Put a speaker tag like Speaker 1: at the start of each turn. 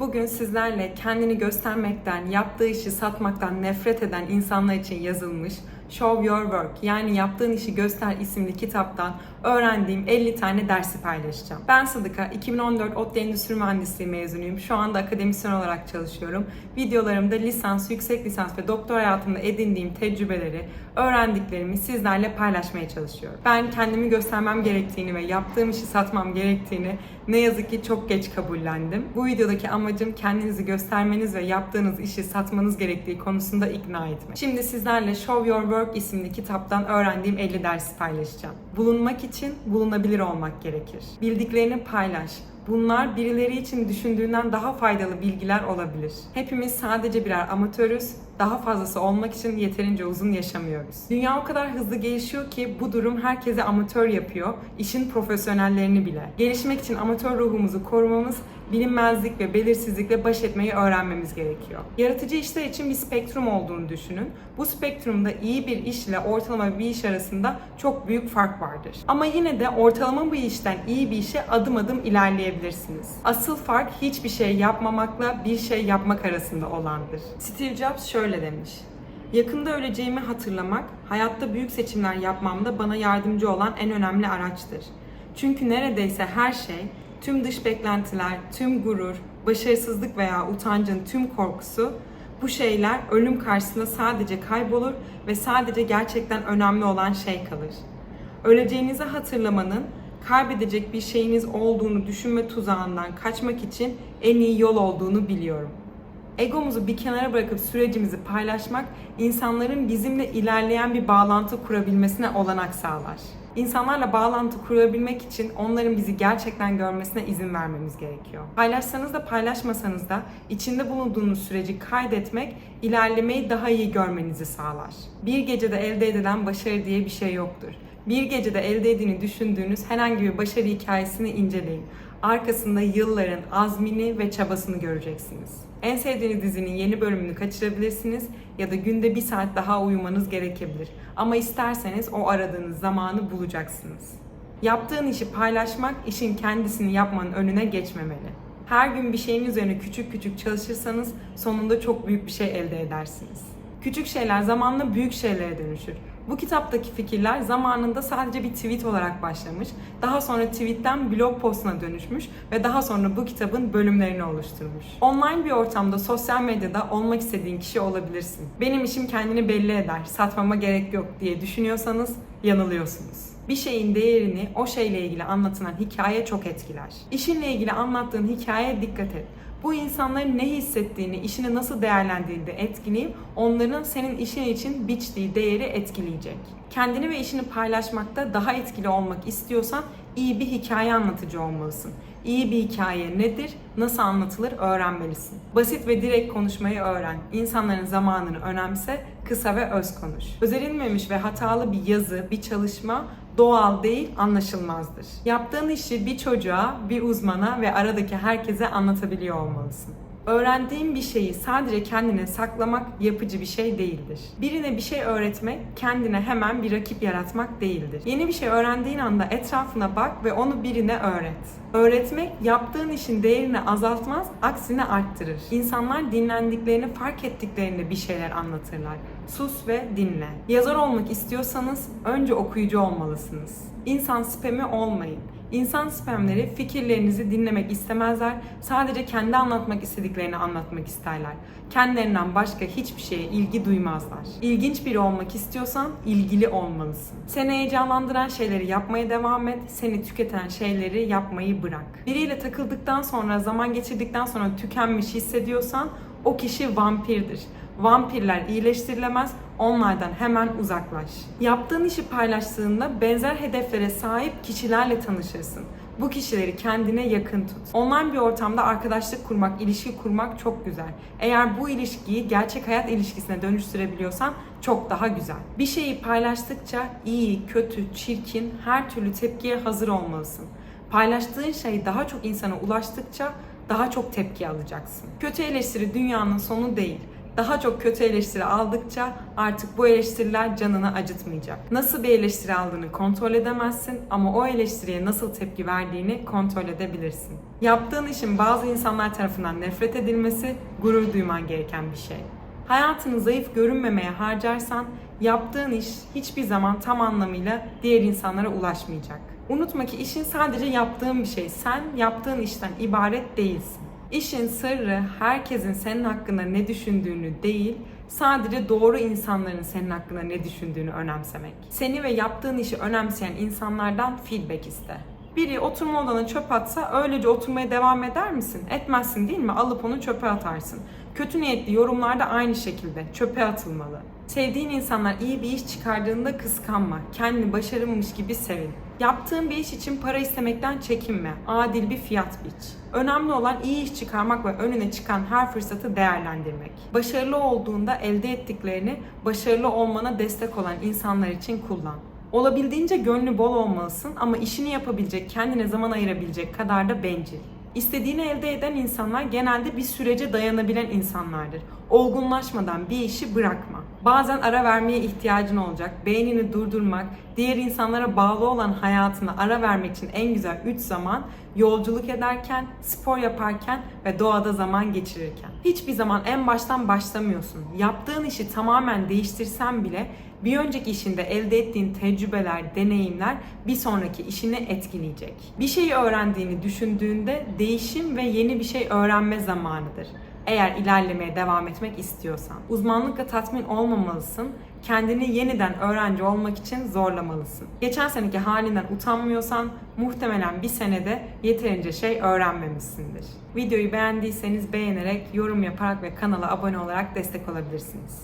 Speaker 1: Bugün sizlerle kendini göstermekten, yaptığı işi satmaktan nefret eden insanlar için yazılmış Show Your Work yani Yaptığın İşi Göster isimli kitaptan öğrendiğim 50 tane dersi paylaşacağım. Ben Sıdıka, 2014 ODTÜ Endüstri Mühendisliği mezunuyum. Şu anda akademisyen olarak çalışıyorum. Videolarımda lisans, yüksek lisans ve doktor hayatımda edindiğim tecrübeleri, öğrendiklerimi sizlerle paylaşmaya çalışıyorum. Ben kendimi göstermem gerektiğini ve yaptığım işi satmam gerektiğini ne yazık ki çok geç kabullendim. Bu videodaki amacım kendinizi göstermeniz ve yaptığınız işi satmanız gerektiği konusunda ikna etmek. Şimdi sizlerle Show Your Work isimli kitaptan öğrendiğim 50 dersi paylaşacağım. Bulunmak için bulunabilir olmak gerekir. Bildiklerini paylaş. Bunlar birileri için düşündüğünden daha faydalı bilgiler olabilir. Hepimiz sadece birer amatörüz, daha fazlası olmak için yeterince uzun yaşamıyoruz. Dünya o kadar hızlı gelişiyor ki bu durum herkese amatör yapıyor, işin profesyonellerini bile. Gelişmek için amatör ruhumuzu korumamız, bilinmezlik ve belirsizlikle baş etmeyi öğrenmemiz gerekiyor. Yaratıcı işler için bir spektrum olduğunu düşünün. Bu spektrumda iyi bir iş ile ortalama bir iş arasında çok büyük fark vardır. Ama yine de ortalama bir işten iyi bir işe adım adım ilerleyebilirsiniz. Asıl fark hiçbir şey yapmamakla bir şey yapmak arasında olandır. Steve Jobs şöyle demiş. Yakında öleceğimi hatırlamak, hayatta büyük seçimler yapmamda bana yardımcı olan en önemli araçtır. Çünkü neredeyse her şey, tüm dış beklentiler, tüm gurur, başarısızlık veya utancın tüm korkusu, bu şeyler ölüm karşısında sadece kaybolur ve sadece gerçekten önemli olan şey kalır. Öleceğinizi hatırlamanın kaybedecek bir şeyiniz olduğunu düşünme tuzağından kaçmak için en iyi yol olduğunu biliyorum. Egomuzu bir kenara bırakıp sürecimizi paylaşmak, insanların bizimle ilerleyen bir bağlantı kurabilmesine olanak sağlar. İnsanlarla bağlantı kurabilmek için onların bizi gerçekten görmesine izin vermemiz gerekiyor. Paylaşsanız da paylaşmasanız da içinde bulunduğunuz süreci kaydetmek ilerlemeyi daha iyi görmenizi sağlar. Bir gecede elde edilen başarı diye bir şey yoktur. Bir gecede elde ettiğini düşündüğünüz herhangi bir başarı hikayesini inceleyin. Arkasında yılların azmini ve çabasını göreceksiniz. En sevdiğiniz dizinin yeni bölümünü kaçırabilirsiniz ya da günde bir saat daha uyumanız gerekebilir. Ama isterseniz o aradığınız zamanı bulacaksınız. Yaptığın işi paylaşmak, işin kendisini yapmanın önüne geçmemeli. Her gün bir şeyin üzerine küçük küçük çalışırsanız sonunda çok büyük bir şey elde edersiniz. Küçük şeyler zamanla büyük şeylere dönüşür. Bu kitaptaki fikirler zamanında sadece bir tweet olarak başlamış, daha sonra tweetten blog postuna dönüşmüş ve daha sonra bu kitabın bölümlerini oluşturmuş. Online bir ortamda sosyal medyada olmak istediğin kişi olabilirsin. Benim işim kendini belli eder, satmama gerek yok diye düşünüyorsanız yanılıyorsunuz. Bir şeyin değerini o şeyle ilgili anlatılan hikaye çok etkiler. İşinle ilgili anlattığın hikayeye dikkat et. Bu insanların ne hissettiğini, işini nasıl değerlendirdiğini de etkileyip onların senin işin için biçtiği değeri etkileyecek. Kendini ve işini paylaşmakta daha etkili olmak istiyorsan iyi bir hikaye anlatıcı olmalısın. İyi bir hikaye nedir, nasıl anlatılır öğrenmelisin. Basit ve direkt konuşmayı öğren. İnsanların zamanını önemse, kısa ve öz konuş. Özerilmemiş ve hatalı bir yazı, bir çalışma doğal değil, anlaşılmazdır. Yaptığın işi bir çocuğa, bir uzmana ve aradaki herkese anlatabiliyor olmalısın. Öğrendiğin bir şeyi sadece kendine saklamak yapıcı bir şey değildir. Birine bir şey öğretmek, kendine hemen bir rakip yaratmak değildir. Yeni bir şey öğrendiğin anda etrafına bak ve onu birine öğret. Öğretmek yaptığın işin değerini azaltmaz, aksine arttırır. İnsanlar dinlendiklerini fark ettiklerinde bir şeyler anlatırlar. Sus ve dinle. Yazar olmak istiyorsanız önce okuyucu olmalısınız. İnsan spami olmayın. İnsan spamleri fikirlerinizi dinlemek istemezler. Sadece kendi anlatmak istediklerini anlatmak isterler. Kendilerinden başka hiçbir şeye ilgi duymazlar. İlginç biri olmak istiyorsan ilgili olmalısın. Seni heyecanlandıran şeyleri yapmaya devam et. Seni tüketen şeyleri yapmayı bırak. Biriyle takıldıktan sonra, zaman geçirdikten sonra tükenmiş hissediyorsan o kişi vampirdir. Vampirler iyileştirilemez, onlardan hemen uzaklaş. Yaptığın işi paylaştığında benzer hedeflere sahip kişilerle tanışırsın. Bu kişileri kendine yakın tut. Online bir ortamda arkadaşlık kurmak, ilişki kurmak çok güzel. Eğer bu ilişkiyi gerçek hayat ilişkisine dönüştürebiliyorsan çok daha güzel. Bir şeyi paylaştıkça iyi, kötü, çirkin her türlü tepkiye hazır olmalısın. Paylaştığın şey daha çok insana ulaştıkça daha çok tepki alacaksın. Kötü eleştiri dünyanın sonu değil. Daha çok kötü eleştiri aldıkça artık bu eleştiriler canını acıtmayacak. Nasıl bir eleştiri aldığını kontrol edemezsin ama o eleştiriye nasıl tepki verdiğini kontrol edebilirsin. Yaptığın işin bazı insanlar tarafından nefret edilmesi gurur duyman gereken bir şey. Hayatını zayıf görünmemeye harcarsan yaptığın iş hiçbir zaman tam anlamıyla diğer insanlara ulaşmayacak. Unutma ki işin sadece yaptığın bir şey. Sen yaptığın işten ibaret değilsin. İşin sırrı herkesin senin hakkında ne düşündüğünü değil, sadece doğru insanların senin hakkında ne düşündüğünü önemsemek. Seni ve yaptığın işi önemseyen insanlardan feedback iste. Biri oturma odana çöp atsa öylece oturmaya devam eder misin? Etmezsin değil mi? Alıp onu çöpe atarsın. Kötü niyetli yorumlar da aynı şekilde çöpe atılmalı. Sevdiğin insanlar iyi bir iş çıkardığında kıskanma. Kendini başarılmış gibi sevin. Yaptığın bir iş için para istemekten çekinme. Adil bir fiyat biç. Önemli olan iyi iş çıkarmak ve önüne çıkan her fırsatı değerlendirmek. Başarılı olduğunda elde ettiklerini başarılı olmana destek olan insanlar için kullan. Olabildiğince gönlü bol olmalısın ama işini yapabilecek, kendine zaman ayırabilecek kadar da bencil. İstediğini elde eden insanlar genelde bir sürece dayanabilen insanlardır. Olgunlaşmadan bir işi bırakma. Bazen ara vermeye ihtiyacın olacak. Beynini durdurmak, diğer insanlara bağlı olan hayatına ara vermek için en güzel 3 zaman yolculuk ederken, spor yaparken ve doğada zaman geçirirken. Hiçbir zaman en baştan başlamıyorsun. Yaptığın işi tamamen değiştirsen bile bir önceki işinde elde ettiğin tecrübeler, deneyimler bir sonraki işini etkileyecek. Bir şeyi öğrendiğini düşündüğünde değişim ve yeni bir şey öğrenme zamanıdır. Eğer ilerlemeye devam etmek istiyorsan. Uzmanlıkla tatmin olmamalısın. Kendini yeniden öğrenci olmak için zorlamalısın. Geçen seneki halinden utanmıyorsan muhtemelen bir senede yeterince şey öğrenmemişsindir. Videoyu beğendiyseniz beğenerek, yorum yaparak ve kanala abone olarak destek olabilirsiniz.